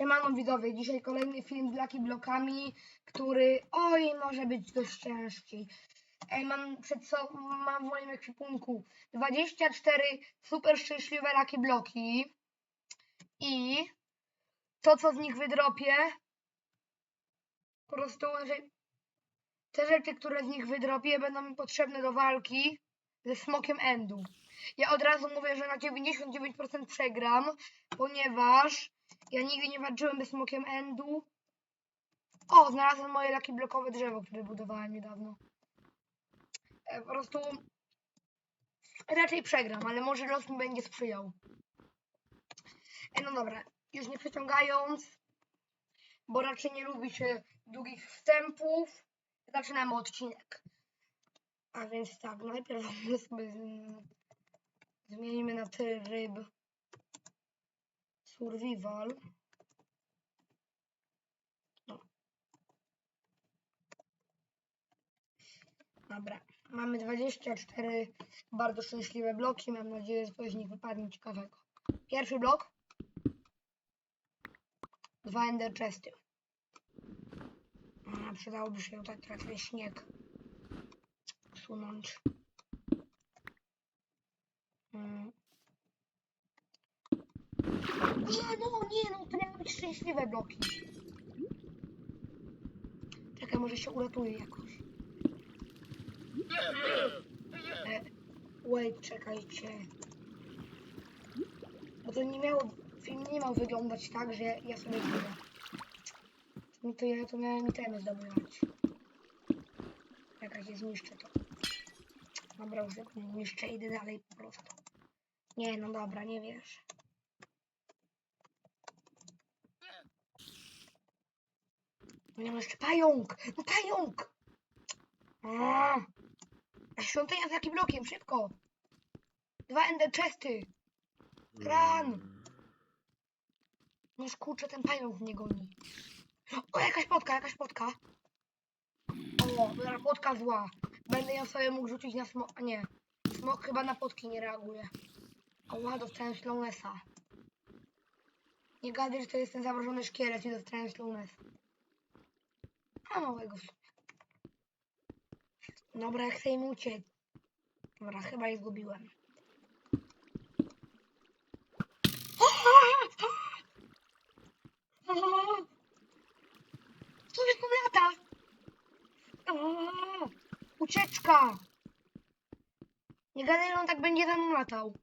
Siemano widzowie, dzisiaj kolejny film z Lucky Blokami, który oj może być dość ciężki. Ej, mam przed sobą, mam w moim ekwipunku 24 super szczęśliwe Lucky Bloki i to co z nich wydropię, po prostu te rzeczy, które z nich wydropię będą mi potrzebne do walki ze Smokiem Endu. Ja od razu mówię, że na 99% przegram, ponieważ ja nigdy nie walczyłem ze smokiem endu. O, znalazłem moje laki blokowe drzewo, które budowałem niedawno. E, po prostu raczej przegram, ale może los mi będzie sprzyjał. E, no dobra, już nie przeciągając, bo raczej nie lubi się długich wstępów, zaczynamy odcinek. A więc tak, najpierw sobie zmienimy na tryb survival. No. Dobra, mamy 24 bardzo szczęśliwe bloki. Mam nadzieję, że coś z nich wypadnie ciekawego. Pierwszy blok. Dwa ender chesty. A, przydałoby się tutaj trochę śnieg usunąć. Mm. Nie, no, nie, no, to miały być szczęśliwe bloki. Czekaj, może się uratuje jakoś. E, wait, czekajcie. Bo to nie miało, film nie miał wyglądać tak, że ja sobie ginę. No to ja to miałem itemy zdobywać. Czekajcie, zniszczę to. Dobra, już niszczę, idę dalej po prostu. Nie, no dobra, nie wiesz. Nie, no jeszcze pająk! No pająk! A, a świątynia z takim blokiem, szybko! Dwa ender chesty! Run! No kurczę, ten pająk mnie goni. O, jakaś potka, jakaś potka. O, potka zła. Będę ją sobie mógł rzucić na smok. A nie. Smok chyba na potki nie reaguje. Oła, dostałem slownessa. Nie gadaj, że to jest ten zamrożony szkielet i dostałem slowness. A małego. Dobra, jak im uciec. Dobra, chyba je zgubiłem. Co jest tam lata? Ucieczka! Nie gadaj, on tak będzie mną latał.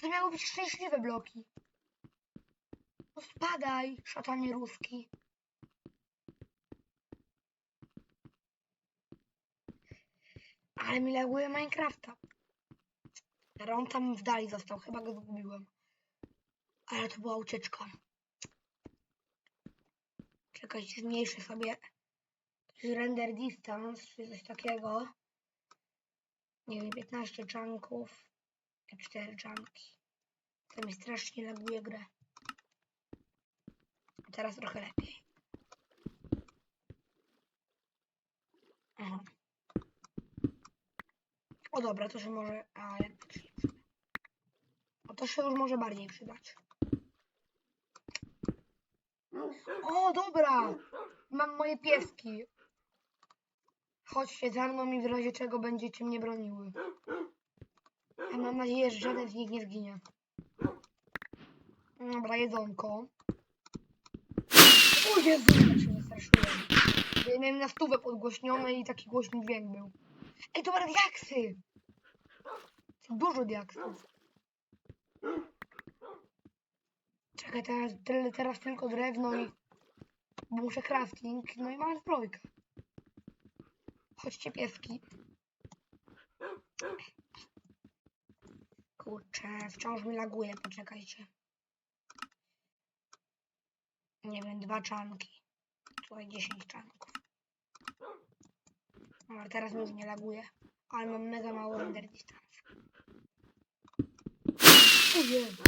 To miały być szczęśliwe bloki. No spadaj, szatanie ruski. Ale mi laguje Minecrafta. Ale on tam w dali został, chyba go zgubiłem. Ale to była ucieczka. Czekajcie, zmniejszę sobie render distance, czy coś takiego. Nie wiem, 15 czanków. 4 czanki. To mi strasznie laguje grę. Teraz trochę lepiej. Aha. O dobra, to się może... A, to się nie przyda. O, to się już może bardziej przydać. O, dobra! Mam moje pieski. Chodźcie za mną i w razie czego będziecie mnie broniły. Ja mam nadzieję, że żaden z nich nie zginie. Dobra, jedzonko. O Jezu, jak się wystraszyłem. Ja miałem na stówę podgłośnione i taki głośny dźwięk był. Ej, dobra, diaksy! Dużo diaksów. Czekaj, teraz, teraz tylko drewno i... Muszę crafting, no i mam zbrojkę. Chodźcie pieski. Kurczę, wciąż mi laguje, poczekajcie. Nie wiem, dwa czanki. Tutaj 10 czanków. No, teraz mi nie laguje. Ale mam mega mało render distance. O Jezu.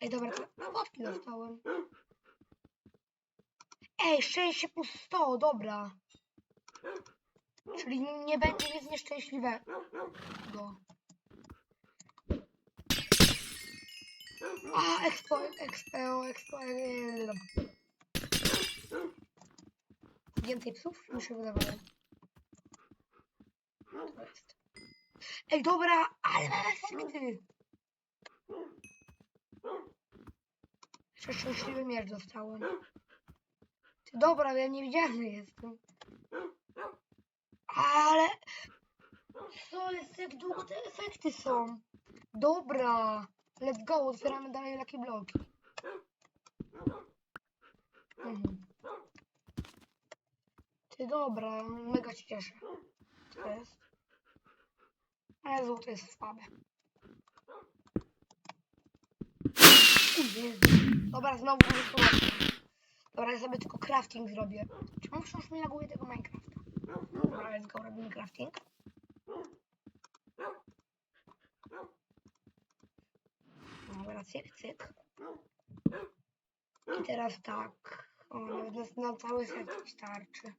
Ej, dobra, to no, łapki dostałem. Ej, szczęście plus 100, dobra. Czyli nie będzie nic nieszczęśliwego. A, expo, expo, expo, e, Więcej psów mi się wydawało. To jest. Ej, dobra, ale mam efekty. Jeszcze szczęśliwy miecz dostałem. Ty, dobra, ja niewidzialny jestem. Ale... Co jest, jak długo te efekty są? Dobra, let's go, otwieramy dalej Lucky Bloki. Mhm. Dobra, mega się cieszę. Co jest? Ale złoto jest słabe. Dobra, znowu wyszło. Dobra, ja sobie tylko crafting zrobię. Czemu wciąż mi laguje tego Minecrafta? Dobra, let's go, robimy crafting. Dobra, cyk, cyk. I teraz tak. O, na, na cały set starczy.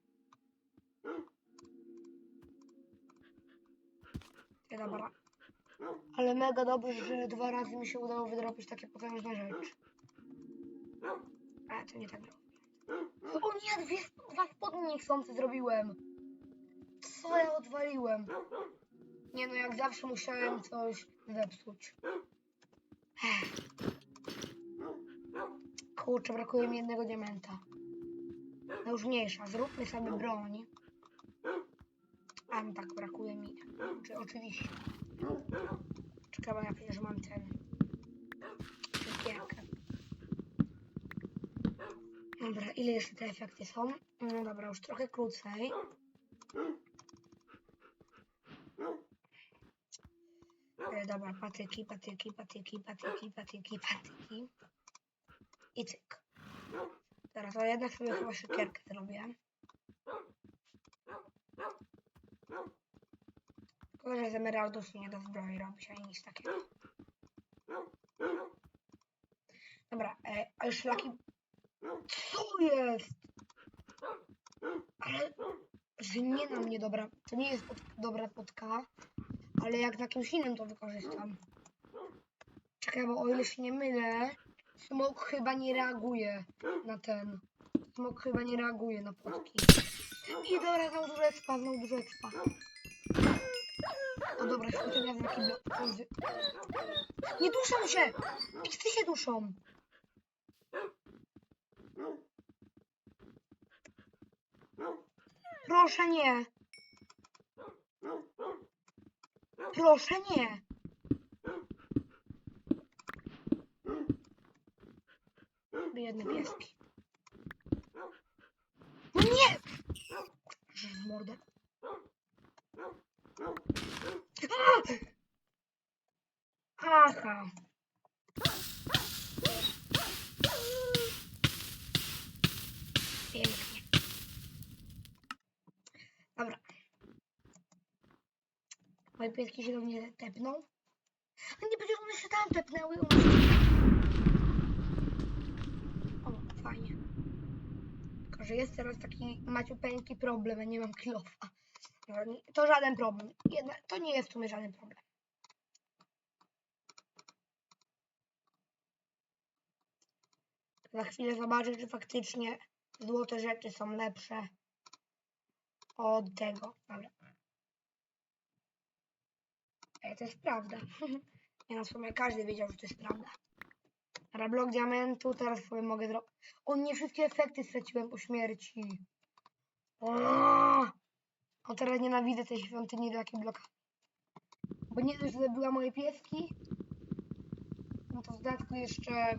I dobra. Ale mega dobrze, że dwa razy mi się udało wydropić takie potężne rzeczy. Ale to nie tak było. O nie, dwie, dwa spodnie niechcący zrobiłem. Co ja odwaliłem? Nie no, jak zawsze musiałem coś zepsuć. Kurczę, brakuje mi jednego diamenta. No już mniejsza, zróbmy sobie broń. A no tak, brakuje mi. Czy, oczywiście. Czekaj, ja przecież mam ten... Cukierkę. Dobra, ile jeszcze te efekty są? No dobra, już trochę krócej. E, Dobra, patyki, patyki, patyki, patyki, patyki, patyki. I cyk. Teraz, ale jednak sobie chyba siekierkę zrobię. Tylko, że z emeraldów nie da zbroi robić, ani nic takiego. Dobra, e, ale szlaki... Co jest? Ale... Że nie na mnie dobra. To nie jest pod, dobra podka, ale jak na kimś innym to wykorzystam. Czekaj, bo o ile się nie mylę, smok chyba nie reaguje na ten. Smok chyba nie reaguje na potki. I dobra, znowu dużo expa, znowu dużo expa. Dobra, świątynia wielki blok. Nie duszą się! Psy się duszą! Proszę nie! Proszę nie! Biedne pieski. No nie! Mordę. A! Aha. Pięknie. Dobra. Moje pieski się do A nie będzie one się tam tepnęły. O, fajnie. Tylko, że jest teraz taki maciupeńki problem, ja nie mam kilofa. No, To żaden problem. Jedna, to nie jest w sumie żaden problem. Za chwilę zobaczę, czy faktycznie złote rzeczy są lepsze od tego. Dobra. Ej, to jest prawda. Nie no, w sumie każdy wiedział, że to jest prawda. Dobra, blok diamentu, teraz sobie mogę zrobić. O, nie wszystkie efekty straciłem po śmierci. O, o teraz nienawidzę tej świątyni do jakiej bloka. Bo nie dość, że zabiła moje pieski, no to w dodatku jeszcze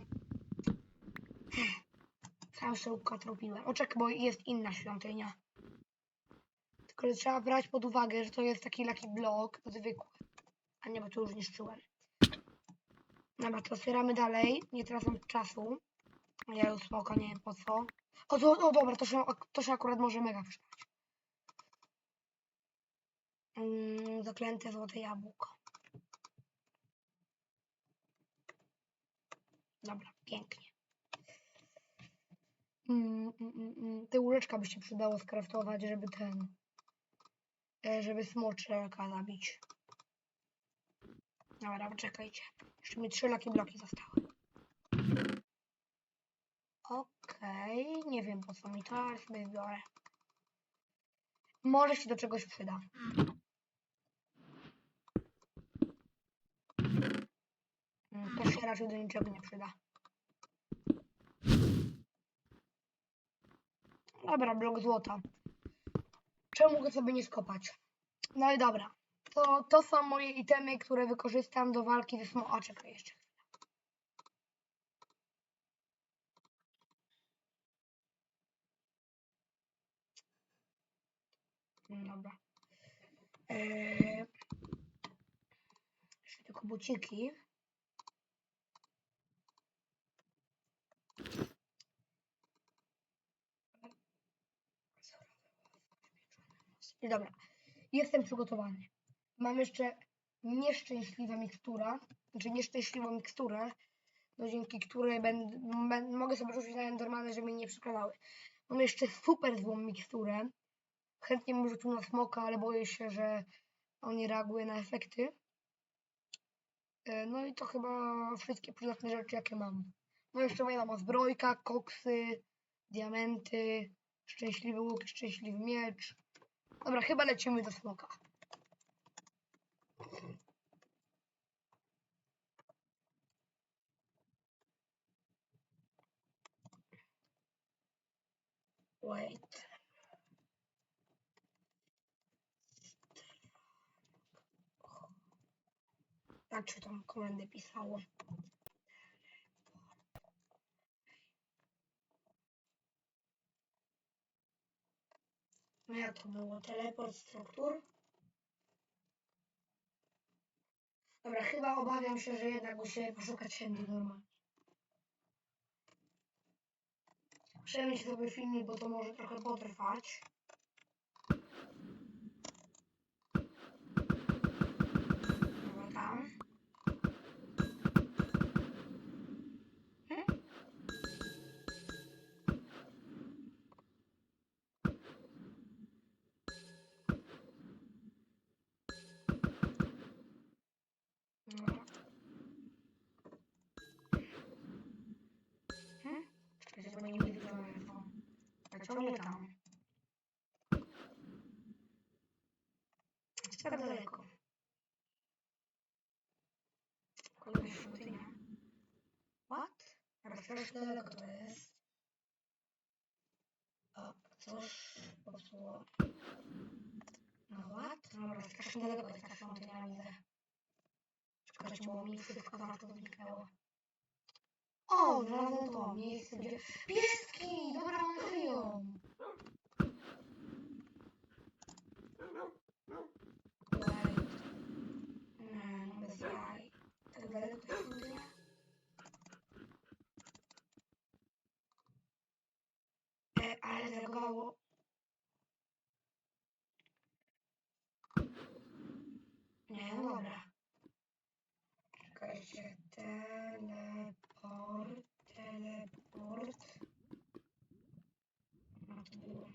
sam szyłka tropiłem. Oczek, bo jest inna świątynia. Tylko że trzeba brać pod uwagę, że to jest taki lucky block zwykły. A nie, bo to już niszczyłem. Dobra, to otwieramy dalej. Nie tracąc czasu. Ja już smoka, nie wiem po co. O, to, o dobra, to się, to się akurat może mega przydać. Mm, zaklęte złote jabłko. Dobra, pięknie. Mm, mm, mm, mm. Te łóżeczka by się przydało skraftować, żeby ten... e, Żeby smoczeka zabić. Dobra, poczekajcie. Jeszcze mi trzy laki bloki zostały. Okej, okay. nie wiem po co mi to, ale sobie zbiorę. Może się do czegoś przyda. Mm, to się raczej do niczego nie przyda. Dobra, blok złota. Czemu go sobie nie skopać? No i dobra. To, to są moje itemy, które wykorzystam do walki ze smo... A, czekaj jeszcze. Mm, Dobra. Eee... Jeszcze tylko buciki. Dobra. Jestem przygotowany. Mam jeszcze nieszczęśliwa mikstura, znaczy nieszczęśliwą miksturę, no dzięki której będę, bę- mogę sobie rzucić na normalne, żeby mnie nie przekladały. Mam jeszcze super złą miksturę. Chętnie bym rzucił na smoka, ale boję się, że on nie reaguje na efekty. E, No i to chyba wszystkie przydatne rzeczy, jakie mam. No jeszcze moja zbrojka, koksy, diamenty, szczęśliwy łuk, szczęśliwy miecz. Dobra, chyba lecimy do smoka. Wait. Tak się tą komendę pisało. No jak to było? Teleport struktur? Dobra, chyba obawiam się, że jednak musimy poszukać Handy normalnie. Przemyśl sobie filmik, bo to może trochę potrwać. Ciągle tam. Tak daleko. Kolejna świątynia. What? Ale strasznie daleko to jest. O, coś popsuło. No what? Dobra, strasznie daleko jest ta świątynia, widzę. Czekajcie, bo mi wszystko zaraz to zniknęło. O, znalazłem to miejsce, gdzie... Pieski! Dobra, one. Nie, no bez jaj. Tak daleko to świątynia? E, ale zreagowało. Nie, no dobra. Czekajcie, teleport, teleport. No to było.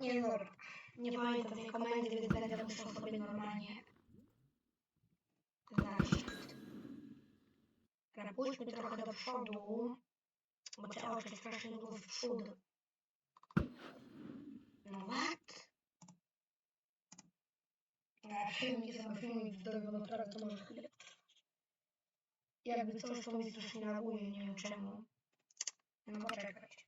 Nie, no. Nie pamiętam tej komendy, więc będę musiał sobie normalnie znaleźć. Dobra, pójdźmy trochę do przodu, bo te oczy strasznie długo w przód. No what? Ja filmik, sam filmik zrobił, bo teraz to może chwilę. Jakby coś, to mi coś nie reaguje, nie wiem czemu. No poczekać.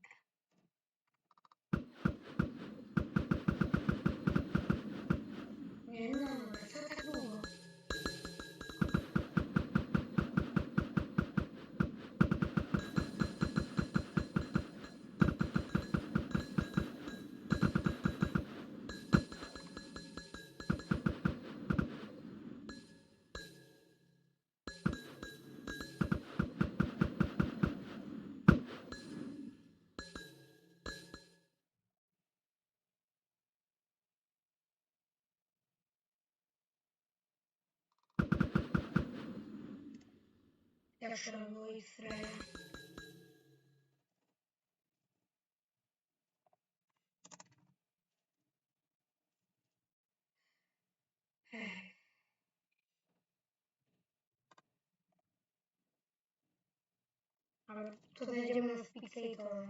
Jak się robiło i freja. Ale to zejdziemy na Spixator.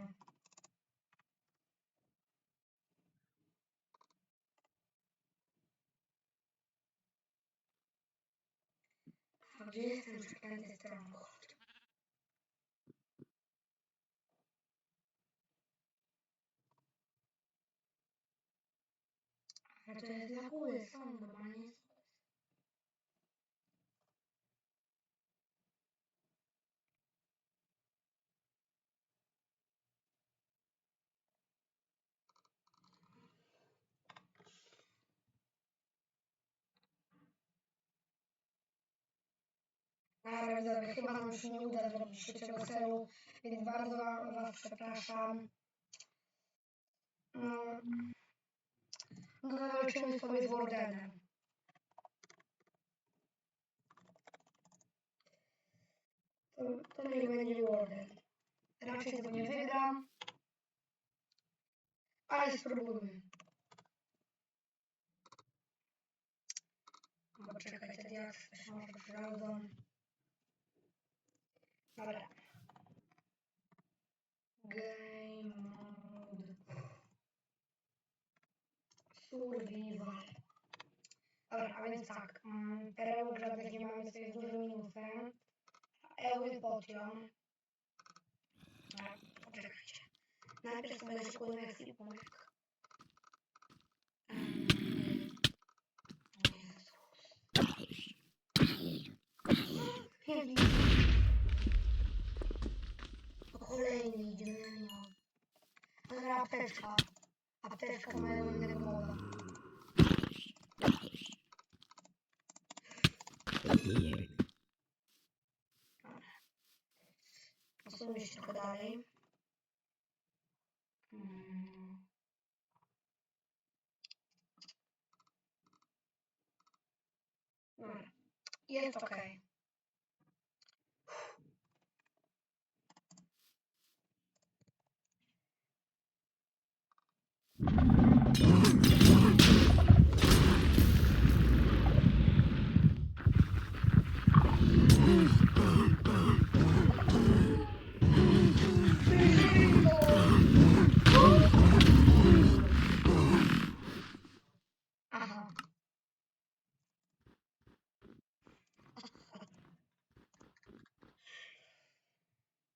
A gdzie jest ten przeklęty stronghold? Ale to jest dla góry, są normalnie. Ale widzowie, chyba nam się nie uda zrobić trzeciego celu, więc bardzo wa- was przepraszam. No, no walczymy sobie z Wardenem. To, to niech będzie Warden. Raczej tego nie wygram, ale spróbujmy. Bo czekaj, te diaksy się może przydadzą. Dobra. Game Survival. Dobra, a więc tak. Perełek żadnych nie mamy, co jest dużym minusem. Eły potion. Dobra, poczekajcie. Najpierw sobie zaszykuję ekwipunek. Mm. Jezus. Kolejny idzie na nią. Dobra, apteczka. Apteczka mojego innego moda. Posuńmy się trochę dalej. Mm. Dobra. Jest okej. Aha.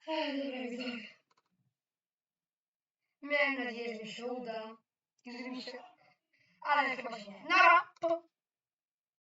Ech, Dobra, widzowie. Miałem nadzieję, że mi się uda. I że mi się... Ale chyba się nie. Nara!